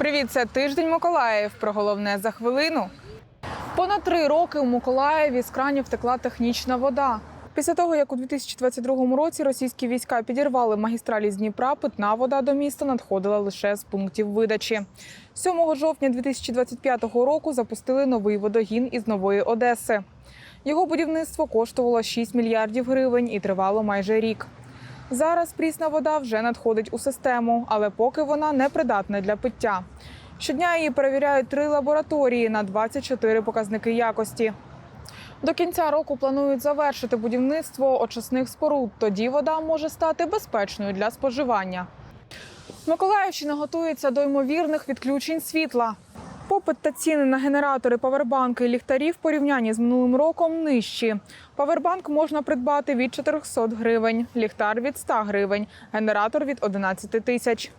Привіт, це тиждень Миколаїв. Про головне за хвилину. Понад три роки у Миколаєві з кранів текла технічна вода. Після того, як у 2022 році російські війська підірвали магістралі з Дніпра, питна вода до міста надходила лише з пунктів видачі. 7 жовтня 2025 року запустили новий водогін із нової Одеси. Його будівництво коштувало 6 мільярдів гривень і тривало майже рік. Зараз прісна вода вже надходить у систему, але поки вона не придатна для пиття. Щодня її перевіряють три лабораторії на 24 показники якості. До кінця року планують завершити будівництво очисних споруд. Тоді вода може стати безпечною для споживання. Миколаївщина готується до ймовірних відключень світла. Попит та ціни на генератори, павербанки і ліхтарі в порівнянні з минулим роком нижчі. Павербанк можна придбати від 400 гривень, ліхтар від 100 гривень, генератор від 11 тисяч.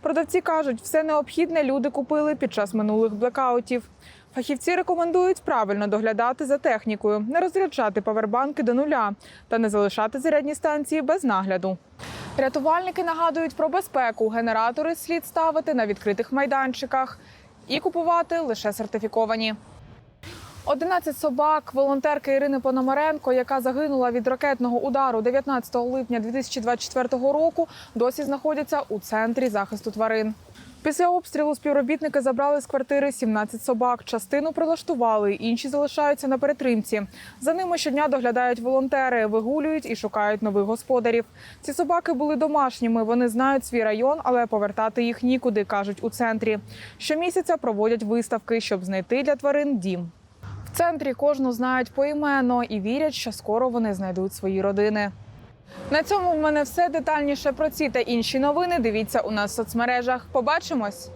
Продавці кажуть, все необхідне люди купили під час минулих блекаутів. Фахівці рекомендують правильно доглядати за технікою, не розряджати павербанки до нуля та не залишати зарядні станції без нагляду. Рятувальники нагадують про безпеку. Генератори слід ставити на відкритих майданчиках і купувати лише сертифіковані. 11 собак волонтерки Ірини Пономаренко, яка загинула від ракетного удару 19 липня 2024 року, досі знаходяться у центрі захисту тварин. Після обстрілу співробітники забрали з квартири 17 собак. Частину прилаштували, інші залишаються на перетримці. За ними щодня доглядають волонтери, вигулюють і шукають нових господарів. Ці собаки були домашніми. Вони знають свій район, але повертати їх нікуди, кажуть у центрі. Щомісяця проводять виставки, щоб знайти для тварин дім. В центрі кожну знають поіменно і вірять, що скоро вони знайдуть свої родини. На цьому в мене все детальніше про ці та інші новини. Дивіться у нас в соцмережах. Побачимось.